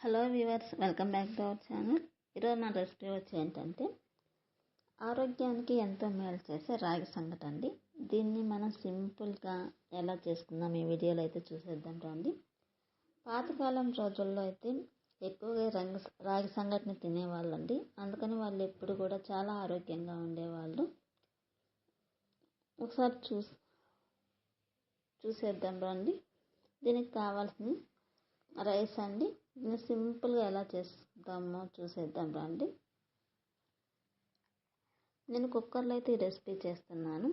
Hello viewers welcome back to our channel. ఈరోజు మన recipe వచ్చి ఏంటంటే ఆరోగ్యానికి ఎంతో మేలు చేసే రాగి సంగటి అండి. దీన్ని మనం సింపుల్గా ఎలా చేసుకుందాం ఈ వీడియోలో అయితే చూసేద్దాం రండి. పాతకాలం రోజుల్లో అయితే ఎక్కువగా రంగు రాగి సంగటిని తినేవాళ్ళండి. అందుకని వాళ్ళు ఎప్పుడు కూడా చాలా ఆరోగ్యంగా ఉండేవాళ్ళు. ఒకసారి చూసి చూసేద్దాం రండి. దీనికి కావాల్సిన రైస్ అండి. సింపుల్గా ఎలా చేస్తామో చూసేద్దాం రండి. నేను కుక్కర్లో అయితే ఈ రెసిపీ చేస్తున్నాను.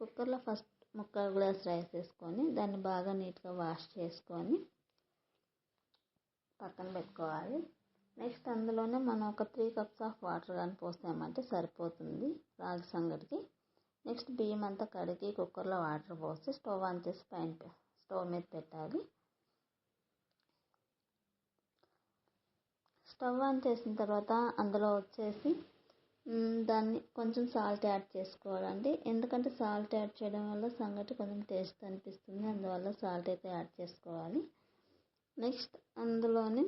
కుక్కర్లో ఫస్ట్ ముక్క గ్లాస్ రైస్ వేసుకొని దాన్ని బాగా నీట్గా వాష్ చేసుకొని పక్కన పెట్టుకోవాలి. నెక్స్ట్ అందులోనే మనం ఒక త్రీ కప్స్ ఆఫ్ వాటర్ కానీ పోసామంటే సరిపోతుంది రాగి సంగటికి. నెక్స్ట్ బియ్యం అంతా కడిగి కుక్కర్లో వాటర్ పోసి స్టవ్ ఆన్ చేసి పైన స్టవ్ మీద పెట్టాలి. స్టవ్ ఆన్ చేసిన తర్వాత అందులో వచ్చేసి దాన్ని కొంచెం సాల్ట్ యాడ్ చేసుకోవాలండి. ఎందుకంటే సాల్ట్ యాడ్ చేయడం వల్ల సంగటి కొంచెం టేస్ట్ అనిపిస్తుంది. అందువల్ల సాల్ట్ అయితే యాడ్ చేసుకోవాలి. నెక్స్ట్ అందులోనే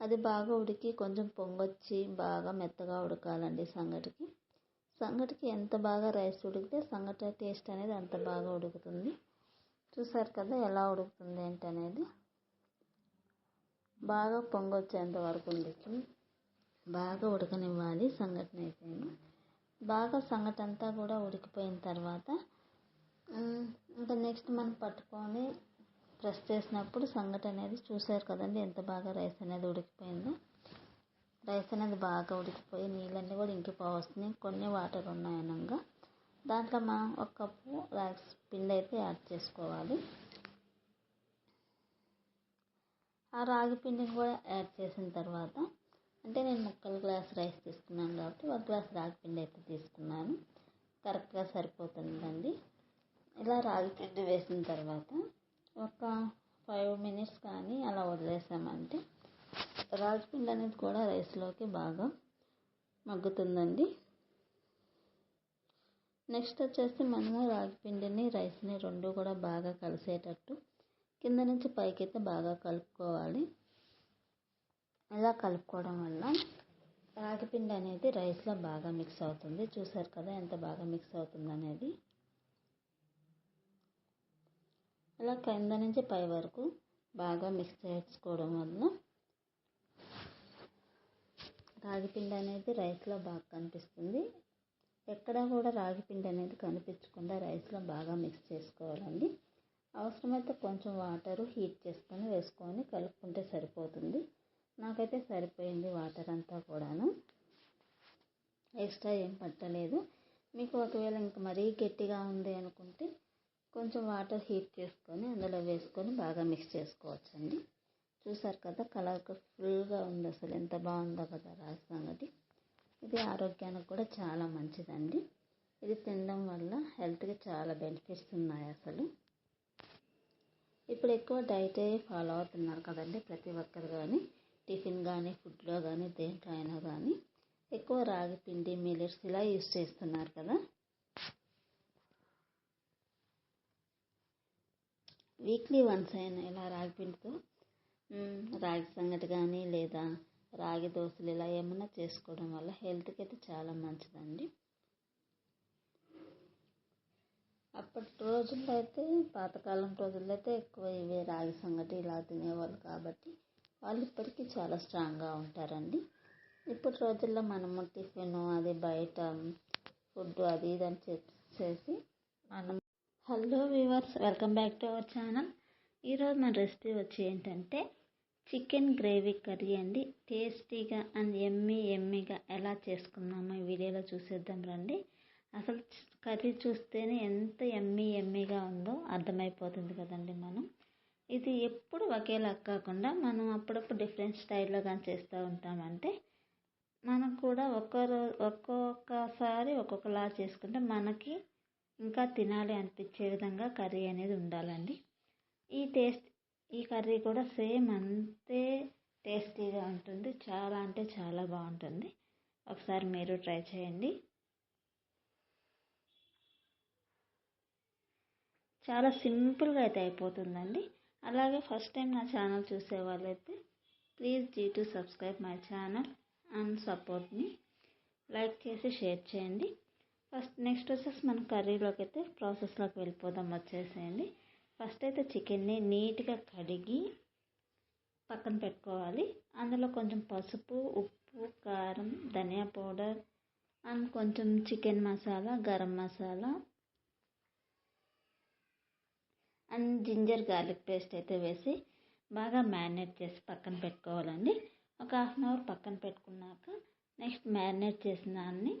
అది బాగా ఉడికి కొంచెం పొంగొచ్చి బాగా మెత్తగా ఉడకాలండి సంగటికి. సంగటికి ఎంత బాగా రైస్ ఉడికితే సంగటి టేస్ట్ అనేది అంత బాగా ఉడుకుతుంది. చూసారు కదా ఎలా ఉడుకుతుంది ఏంటి అనేది బాగా పొంగొచ్చేంత వరకు ఉండొచ్చు బాగా ఉడకనివ్వాలి సంఘటన అయితే బాగా సంగటి అంతా కూడా ఉడికిపోయిన తర్వాత ఇంకా నెక్స్ట్ మనం పట్టుకొని ప్రెస్ చేసినప్పుడు సంగటి అనేది చూసారు కదండి ఎంత బాగా రైస్ అనేది ఉడికిపోయిందో. రైస్ అనేది బాగా ఉడికిపోయి నీళ్ళన్నీ కూడా ఇంకిపోవస్తున్నాయి. కొన్ని వాటర్ ఉన్నాయనగా. దాంట్లో మనం ఒక కప్పు రైస్ పిండి అయితే యాడ్ చేసుకోవాలి. ఆ రాగి పిండిని కూడా యాడ్ చేసిన తర్వాత అంటే నేను ముక్కలు గ్లాస్ రైస్ తీసుకున్నాను కాబట్టి ఒక గ్లాస్ రాగి పిండి అయితే తీసుకున్నాను. కరెక్ట్గా సరిపోతుందండి. ఇలా రాగి పిండి వేసిన తర్వాత ఒక ఫైవ్ మినిట్స్ కానీ అలా వదిలేసామంటే రాగి పిండి అనేది కూడా రైస్లోకి బాగా మగ్గుతుందండి. నెక్స్ట్ వచ్చేసి మనము రాగి పిండిని రైస్ని రెండు కూడా బాగా కలిసేటట్టు కింద నుంచి పైకి అయితే బాగా కలుపుకోవాలి. ఇలా కలుపుకోవడం వల్ల రాగి పిండి అనేది రైస్లో బాగా మిక్స్ అవుతుంది. చూసారు కదా ఎంత బాగా మిక్స్ అవుతుంది అనేది. ఇలా కింద నుంచి పై వరకు బాగా మిక్స్ చేసుకోవడం వల్ల రాగిపిండి అనేది రైస్లో బాగా కనిపిస్తుంది. ఎక్కడ కూడా రాగిపిండి అనేది కనిపించకుండా రైస్లో బాగా మిక్స్ చేసుకోవాలండి. అవసరమైతే కొంచెం వాటరు హీట్ చేసుకొని వేసుకొని కలుపుకుంటే సరిపోతుంది. నాకైతే సరిపోయింది వాటర్ అంతా కూడాను. ఎక్స్ట్రా ఏం పట్టలేదు. మీకు ఒకవేళ ఇంకా మరీ గట్టిగా ఉంది అనుకుంటే కొంచెం వాటర్ హీట్ చేసుకొని అందులో వేసుకొని బాగా మిక్స్ చేసుకోవచ్చండి. చూసారు కదా కలర్ ఫుల్గా ఉంది అసలు. ఎంత బాగుందో కదా రాగి సంగటి ఇది ఆరోగ్యానికి కూడా చాలా మంచిదండి. ఇది తినడం వల్ల హెల్త్కి చాలా బెనిఫిట్స్ ఉన్నాయి అసలు. ఇప్పుడు ఎక్కువ డైటే ఫాలో అవుతున్నారు కదండి ప్రతి ఒక్కరు కానీ టిఫిన్ కానీ ఫుడ్లో కానీ దేంట్లో అయినా కానీ ఎక్కువ రాగి పిండి మిల్లెట్స్ ఇలా యూస్ చేస్తున్నారు కదా. వీక్లీ వన్స్ అయినా ఇలా రాగి పిండితో రాగి సంగటి కానీ లేదా రాగి దోశలు ఇలా ఏమన్నా చేసుకోవడం వల్ల హెల్త్కి అయితే చాలా మంచిదండి. అప్పటి రోజుల్లో అయితే పాతకాలం రోజుల్లో అయితే ఎక్కువ ఇవే రాగి సంగటి ఇలా తినేవాళ్ళు కాబట్టి వాళ్ళు ఇప్పటికీ చాలా స్ట్రాంగ్గా ఉంటారండి. ఇప్పటి రోజుల్లో మనము టిఫిన్ అది బయట ఫుడ్ అది ఇది అని చేసి మనం hello viewers welcome back to our channel. ఈరోజు మన రెసిపీ వచ్చి ఏంటంటే చికెన్ గ్రేవీ కర్రీ అండి. టేస్టీగా అండ్ ఎమ్మీ ఎమ్మీగా ఎలా చేసుకుందామో ఈ వీడియోలో చూసేద్దాం రండి. అసలు కర్రీ చూస్తేనే ఎంత ఎమ్మీ ఎమ్మీగా ఉందో అర్థమైపోతుంది కదండి మనం. ఇది ఎప్పుడు ఒకేలా కాకుండా మనం అప్పుడప్పుడు డిఫరెంట్ స్టైల్లో కానీ చేస్తూ ఉంటామంటే మనకు కూడా ఒక్కరో ఒక్కొక్కసారి ఒక్కొక్కలా చేసుకుంటే మనకి ఇంకా తినాలి అనిపించే విధంగా కర్రీ అనేది ఉండాలండి. ఈ టేస్ట్ ఈ కర్రీ కూడా సేమ్ అంతే టేస్టీగా ఉంటుంది. చాలా అంటే చాలా బాగుంటుంది. ఒకసారి మీరు ట్రై చేయండి. చాలా సింపుల్గా అయితే అయిపోతుందండి. అలాగే ఫస్ట్ టైం నా ఛానల్ చూసే వాళ్ళైతే please G to subscribe my channel and సపోర్ట్ని లైక్ చేసి షేర్ చేయండి. ఫస్ట్ నెక్స్ట్ వచ్చేసి మనం కర్రీలోకి అయితే ప్రాసెస్లోకి వెళ్ళిపోదాం వచ్చేసేయండి. ఫస్ట్ అయితే చికెన్ని నీట్గా కడిగి పక్కన పెట్టుకోవాలి. అందులో కొంచెం పసుపు ఉప్పు కారం ధనియా పౌడర్ అండ్ కొంచెం chicken masala garam masala and ginger garlic paste అయితే వేసి బాగా మ్యారినేట్ చేసి పక్కన పెట్టుకోవాలండి. ఒక హాఫ్ అన్ అవర్ పక్కన పెట్టుకున్నాక నెక్స్ట్ మ్యారినేట్ చేసిన దాన్ని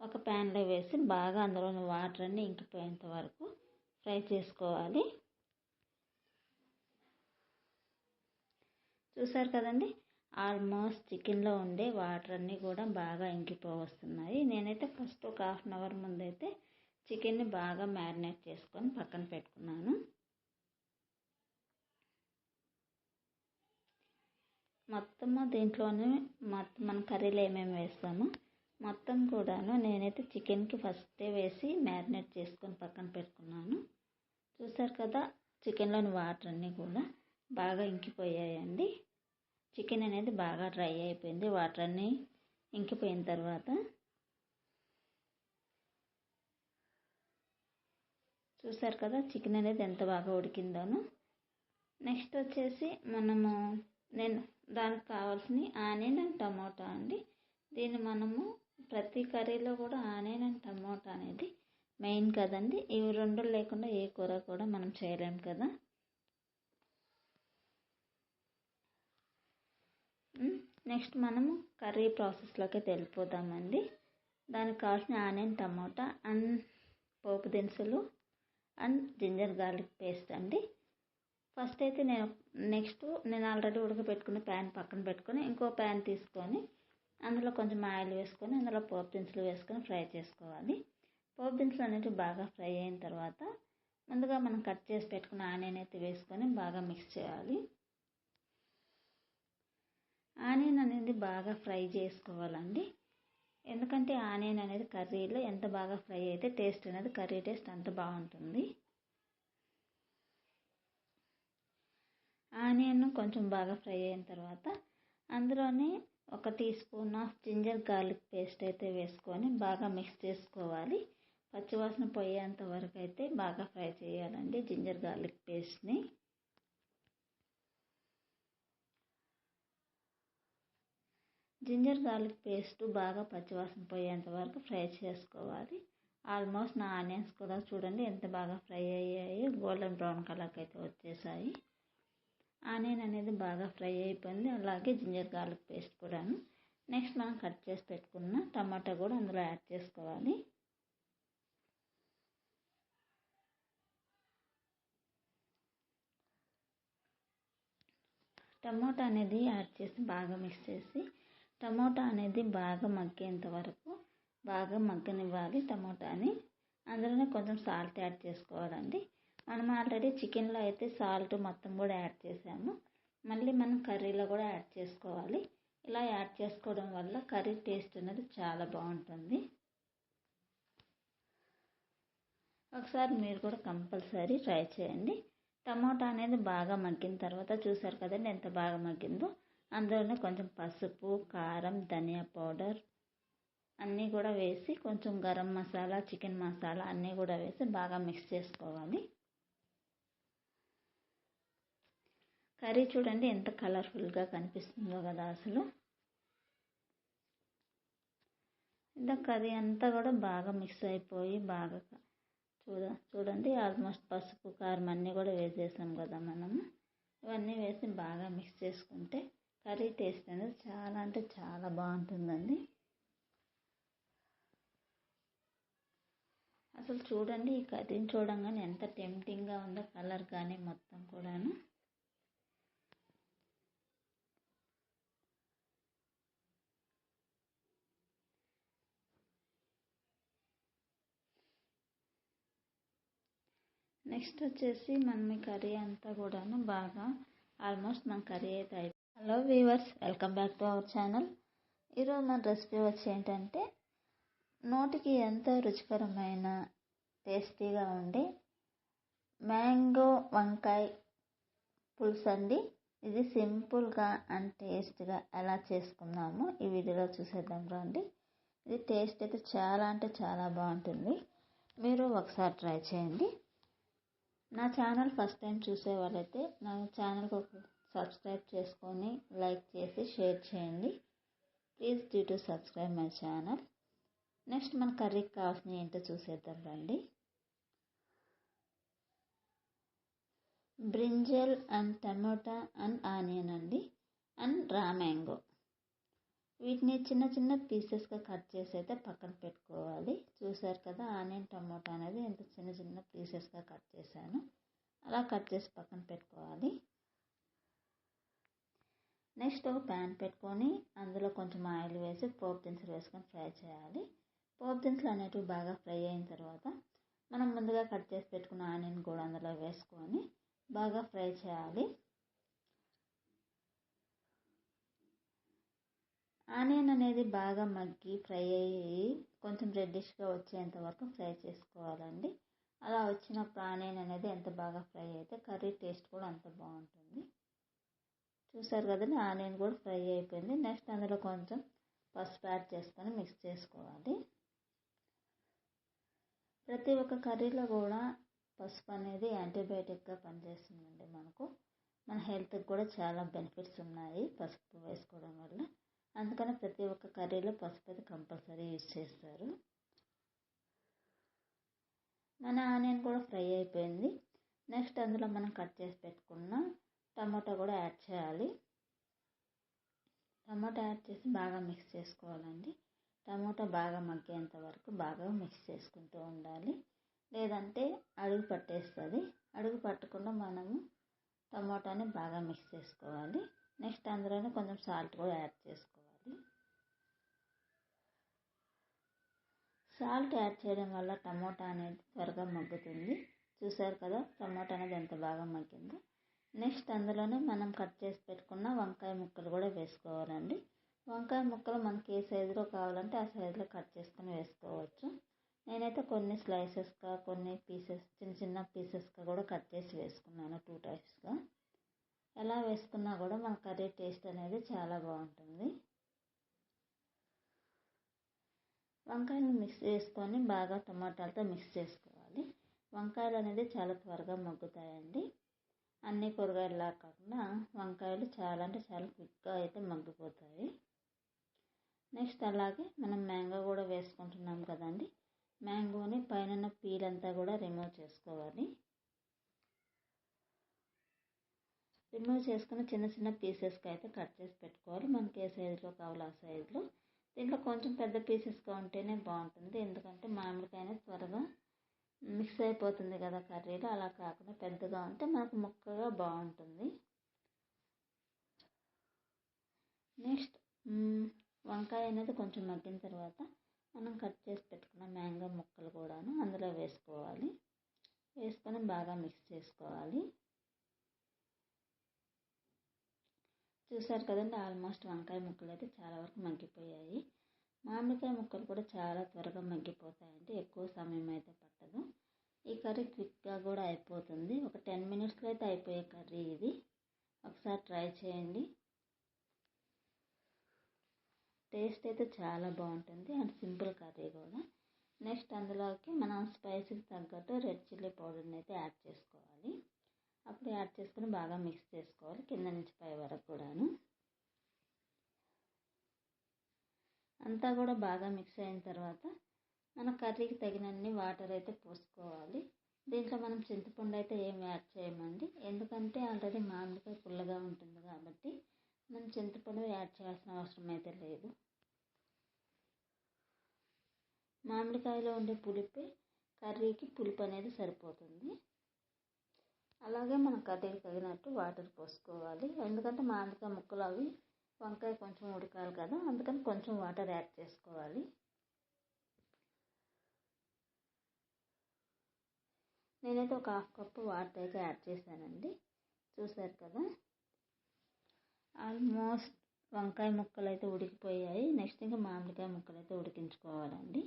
ఒక ప్యాన్లో వేసి బాగా అందులోని వాటర్ అన్ని ఇంకిపోయేంత వరకు ఫ్రై చేసుకోవాలి. చూసారు కదండి? ఆల్మోస్ట్ చికెన్లో ఉండే వాటర్ అన్నీ కూడా బాగా ఇంకిపోవస్తున్నాయి. నేనైతే ఫస్ట్ ఒక హాఫ్ అన్ అవర్ ముందైతే చికెన్ని బాగా మ్యారినేట్ చేసుకొని పక్కన పెట్టుకున్నాను. మొత్తము దీంట్లోనే మొత్తం మన కర్రీలో ఏమేమి వేస్తామో మొత్తం కూడాను నేనైతే చికెన్కి ఫస్టే వేసి మ్యారినేట్ చేసుకొని పక్కన పెట్టుకున్నాను. చూసారు కదా చికెన్లోని వాటర్ అన్నీ కూడా బాగా ఇంకిపోయాయండి. చికెన్ అనేది బాగా డ్రై అయిపోయింది వాటర్ అన్నీ ఇంకిపోయిన తర్వాత. చూసారు కదా చికెన్ అనేది ఎంత బాగా ఉడికిందోను. నెక్స్ట్ వచ్చేసి మనము నేను దానికి కావాల్సిన ఆనియన్ అండ్ టమోటా అండి. దీన్ని మనము ప్రతి కర్రీలో కూడా ఆనియన్ అండ్ టమోటా అనేది మెయిన్ కదండి. ఇవి రెండు లేకుండా ఏ కూర కూడా మనం చేయలేం కదా. నెక్స్ట్ మనము కర్రీ ప్రాసెస్లోకి వెళ్ళిపోదామండి. దానికి కావాల్సిన ఆనియన్ టమోటా అండ్ పోపు దినుసులు అండ్ జింజర్ గార్లిక్ పేస్ట్ అండి. ఫస్ట్ అయితే నేను నెక్స్ట్ నేను ఆల్రెడీ ఉడకబెట్టుకున్న ప్యాన్ పక్కన పెట్టుకొని ఇంకో ప్యాన్ తీసుకొని అందులో కొంచెం ఆయిల్ వేసుకొని అందులో పోపు దినుసులు వేసుకొని ఫ్రై చేసుకోవాలి. పోపు దినుసులు అనేవి బాగా ఫ్రై అయిన తర్వాత ముందుగా మనం కట్ చేసి పెట్టుకున్న ఆనియన్ అయితే వేసుకొని బాగా మిక్స్ చేయాలి. ఆనియన్ అనేది బాగా ఫ్రై చేసుకోవాలండి. ఎందుకంటే ఆనియన్ అనేది కర్రీలో ఎంత బాగా ఫ్రై అయితే టేస్ట్ అనేది కర్రీ టేస్ట్ అంత బాగుంటుంది. ఆనియన్ కొంచెం బాగా ఫ్రై అయిన తర్వాత అందులోనే ఒక teaspoon of ginger garlic paste అయితే వేసుకొని బాగా మిక్స్ చేసుకోవాలి. పచ్చివాసన పోయేంత వరకు అయితే బాగా ఫ్రై చేయాలండి జింజర్ గార్లిక్ పేస్ట్ని. జింజర్ గార్లిక్ పేస్ట్ బాగా పచ్చివాసన పోయేంత వరకు ఫ్రై చేసుకోవాలి. ఆల్మోస్ట్ నా ఆనియన్స్ కూడా చూడండి ఎంత బాగా ఫ్రై అయ్యాయి గోల్డెన్ బ్రౌన్ కలర్కి అయితే వచ్చేసాయి. ఆనియన్ అనేది బాగా ఫ్రై అయిపోయింది. అలాగే జింజర్ గార్లిక్ పేస్ట్ కూడాను. నెక్స్ట్ మనం కట్ చేసి పెట్టుకున్న టమాటా కూడా అందులో యాడ్ చేసుకోవాలి. టమాటా అనేది యాడ్ చేసి బాగా మిక్స్ చేసి టమోటా అనేది బాగా మగ్గేంత వరకు బాగా మగ్గనివ్వాలి టమోటాని. అందులోనే కొంచెం సాల్ట్ యాడ్ చేసుకోవాలండి. మనం ఆల్రెడీ చికెన్లో అయితే సాల్ట్ మొత్తం కూడా యాడ్ చేసాము. మళ్ళీ మనం కర్రీలో కూడా యాడ్ చేసుకోవాలి. ఇలా యాడ్ చేసుకోవడం వల్ల కర్రీ టేస్ట్ అనేది చాలా బాగుంటుంది. ఒకసారి మీరు కూడా కంపల్సరీ ట్రై చేయండి. టమాటా అనేది బాగా మగ్గిన తర్వాత చూసారు కదండి ఎంత బాగా మగ్గిందో? అందులోనే కొంచెం పసుపు కారం ధనియా పౌడర్ అన్నీ కూడా వేసి కొంచెం గరం మసాలా చికెన్ మసాలా అన్నీ కూడా వేసి బాగా మిక్స్ చేసుకోవాలి. కర్రీ చూడండి ఎంత కలర్ఫుల్గా కనిపిస్తుందో కదా అసలు. ఇంకా కర్రీ అంతా కూడా బాగా మిక్స్ అయిపోయి బాగా చూడ చూడండి ఆల్మోస్ట్ పసుపు కారం అన్నీ కూడా వేసేసాం కదా మనము ఇవన్నీ వేసి బాగా మిక్స్ చేసుకుంటే కర్రీ టేస్ట్ అనేది చాలా అంటే చాలా బాగుంటుందండి. అసలు చూడండి ఈ కర్రీని చూడంగానే ఎంత టెంప్టింగ్గా ఉందో కలర్ కానీ మొత్తం కూడాను. నెక్స్ట్ వచ్చేసి మనం ఈ కర్రీ అంతా కూడాను బాగా ఆల్మోస్ట్ మన కర్రీ అయితే అయిపోయింది. Hello viewers welcome back to our channel ఈరోజు మన రెసిపీ వచ్చి ఏంటంటే నోటికి ఎంతో రుచికరమైన టేస్టీగా ఉండే మ్యాంగో వంకాయ పులుసు అండి. ఇది సింపుల్గా అండ్ టేస్ట్గా ఎలా చేసుకున్నాము ఈ వీడియోలో చూసేద్దాం రండి. ఇది టేస్ట్ అయితే చాలా అంటే చాలా బాగుంటుంది. మీరు ఒకసారి ట్రై చేయండి. నా ఛానల్ ఫస్ట్ టైం చూసే వాళ్ళైతే నా ఛానల్కి ఒక సబ్స్క్రైబ్ చేసుకొని లైక్ చేసి షేర్ చేయండి. Please do to subscribe my channel. Next మన కర్రీకి కావాల్సిన ఏంటో చూసేద్దాం రండి. Brinjal and tomato and onion అండి. And raw mango. వీటిని చిన్న చిన్న పీసెస్గా కట్ చేసి అయితే పక్కన పెట్టుకోవాలి. చూసారు కదా ఆనియన్ టమోటా అనేది ఎంత చిన్న చిన్న పీసెస్గా కట్ చేశాను. అలా కట్ చేసి పక్కన పెట్టుకోవాలి. నెక్స్ట్ ఒక ప్యాన్ పెట్టుకొని అందులో కొంచెం ఆయిల్ వేసి పోపు దినుసులు వేసుకొని ఫ్రై చేయాలి. పోపు దినుసులు అనేటివి బాగా ఫ్రై అయిన తర్వాత మనం ముందుగా కట్ చేసి పెట్టుకున్న ఆనియన్ కూడా అందులో వేసుకొని బాగా ఫ్రై చేయాలి. ఆనియన్ అనేది బాగా మగ్గి ఫ్రై అయ్యి కొంచెం రెడ్డిష్గా వచ్చేంత వరకు ఫ్రై చేసుకోవాలండి. అలా వచ్చినప్పుడు ఆనియన్ అనేది ఎంత బాగా ఫ్రై అయితే కర్రీ టేస్ట్ కూడా అంత బాగుంటుంది. చూసారు కదండి ఆనియన్ కూడా ఫ్రై అయిపోయింది. నెక్స్ట్ అందులో కొంచెం పసుపు యాడ్ చేసుకొని మిక్స్ చేసుకోవాలి. ప్రతి ఒక్క కర్రీలో కూడా పసుపు అనేది యాంటీబయాటిక్గా పనిచేస్తుందండి మనకు. మన హెల్త్కి కూడా చాలా బెనిఫిట్స్ ఉన్నాయి పసుపు వేసుకోవడం వల్ల. అందుకని ప్రతి ఒక్క కర్రీలో పసుపు అది కంపల్సరీ యూజ్ చేస్తారు. మన ఆనియన్ కూడా ఫ్రై అయిపోయింది. నెక్స్ట్ అందులో మనం కట్ చేసి పెట్టుకున్న టమాటా కూడా యాడ్ చేయాలి. టమాటా యాడ్ చేసి బాగా మిక్స్ చేసుకోవాలండి. టమాటా బాగా మగ్గేంత వరకు బాగా మిక్స్ చేసుకుంటూ ఉండాలి. లేదంటే అడుగు పట్టేస్తుంది. అడుగు పట్టకుండా మనము టమాటాని బాగా మిక్స్ చేసుకోవాలి. నెక్స్ట్ అందులోనే కొంచెం సాల్ట్ కూడా యాడ్ చేసుకోవాలి. సాల్ట్ యాడ్ చేయడం వల్ల టమోటా అనేది త్వరగా మగ్గుతుంది. చూసారు కదా టమోటా అనేది ఎంత బాగా మగ్గిందో. నెక్స్ట్ అందులోనే మనం కట్ చేసి పెట్టుకున్న వంకాయ ముక్కలు కూడా వేసుకోవాలండి. వంకాయ ముక్కలు మనకి ఏ సైజులో కావాలంటే ఆ సైజులో కట్ చేసుకుని వేసుకోవచ్చు. నేనైతే కొన్ని స్లైసెస్గా కొన్ని పీసెస్ చిన్న చిన్న పీసెస్గా కూడా కట్ చేసి వేసుకున్నాను టూ టైప్స్గా ఎలా వేసుకున్నా కూడా మన కర్రీ టేస్ట్ అనేది చాలా బాగుంటుంది. వంకాయలు మిక్స్ చేసుకొని బాగా టమాటాలతో మిక్స్ చేసుకోవాలి. వంకాయలు అనేది చాలా త్వరగా మగ్గుతాయండి. అన్ని కూరగాయలలా కాకుండా వంకాయలు చాలా అంటే చాలా క్విక్గా అయితే మగ్గిపోతాయి. నెక్స్ట్ అలాగే మనం మ్యాంగో కూడా వేసుకుంటున్నాం కదండి. మ్యాంగోని పైన పీల్ అంతా కూడా రిమూవ్ చేసుకోవాలి. రిమూవ్ చేసుకుని చిన్న చిన్న పీసెస్కి అయితే కట్ చేసి పెట్టుకోవాలి. మనకి ఏ సైజులో కావాలో ఆ సైజులో దీంట్లో కొంచెం పెద్ద పీసెస్గా ఉంటేనే బాగుంటుంది. ఎందుకంటే మామిడికాయ త్వరగా మిక్స్ అయిపోతుంది కదా కర్రీలో. అలా కాకుండా పెద్దగా ఉంటే మనకు ముక్కగా బాగుంటుంది. నెక్స్ట్ వంకాయ అనేది కొంచెం మగ్గిన తర్వాత మనం కట్ చేసి పెట్టుకున్న మ్యాంగో ముక్కలు కూడాను అందులో వేసుకోవాలి. వేసుకొని బాగా మిక్స్ చేసుకోవాలి. చూసారు కదండి ఆల్మోస్ట్ వంకాయ ముక్కలు అయితే చాలా వరకు మగ్గిపోయాయి. మామిడికాయ ముక్కలు కూడా చాలా త్వరగా మగ్గిపోతాయంటే ఎక్కువ సమయం అయితే పట్టదు. ఈ కర్రీ క్విక్గా కూడా అయిపోతుంది. ఒక టెన్ మినిట్స్లో అయితే అయిపోయే కర్రీ ఇది. ఒకసారి ట్రై చేయండి. టేస్ట్ అయితే చాలా బాగుంటుంది అండ్ సింపుల్ కర్రీ కూడా. నెక్స్ట్ అందులోకి మనం స్పైసీకి తగ్గట్టు రెడ్ చిల్లీ పౌడర్ని అయితే యాడ్ చేసుకోవాలి. అప్పుడు యాడ్ చేసుకుని బాగా మిక్స్ చేసుకోవాలి కింద నుంచి పై వరకు కూడాను. అంతా కూడా బాగా మిక్స్ అయిన తర్వాత మన కర్రీకి తగినన్ని వాటర్ అయితే పోసుకోవాలి. దీంట్లో మనం చింతపండు అయితే ఏం యాడ్ చేయమండి. ఎందుకంటే ఆల్రెడీ మామిడికాయ పుల్లగా ఉంటుంది కాబట్టి మనం చింతపండు యాడ్ చేయాల్సిన అవసరం అయితే లేదు. మామిడికాయలో ఉండే పులిపే కర్రీకి పులుపు అనేది సరిపోతుంది. అలాగే మన కర్రీకి తగినట్టు వాటర్ పోసుకోవాలి. ఎందుకంటే మామిడికాయ ముక్కలు అవి వంకాయ కొంచెం ఉడకాలి కదా అందుకని కొంచెం వాటర్ యాడ్ చేసుకోవాలి. నేనైతే ఒక హాఫ్ కప్పు వాటర్ అయితే యాడ్ చేశానండి. చూసారు కదా? ఆల్మోస్ట్ వంకాయ ముక్కలు అయితే ఉడికిపోయాయి. నెక్స్ట్ ఇంకా మామిడికాయ ముక్కలు అయితే ఉడికించుకోవాలండి.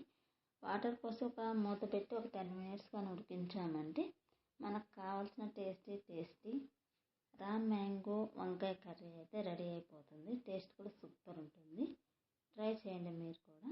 వాటర్ పోసి ఒక మూత పెట్టి ఒక టెన్ మినిట్స్ కానీ ఉడికించామంటే మనకు కావాల్సిన టేస్టీ టేస్టీ రా మ్యాంగో వంకాయ కర్రీ అయితే రెడీ అయిపోతుంది. టేస్ట్ కూడా సూపర్ ఉంటుంది. ట్రై చేయండి మీరు కూడా.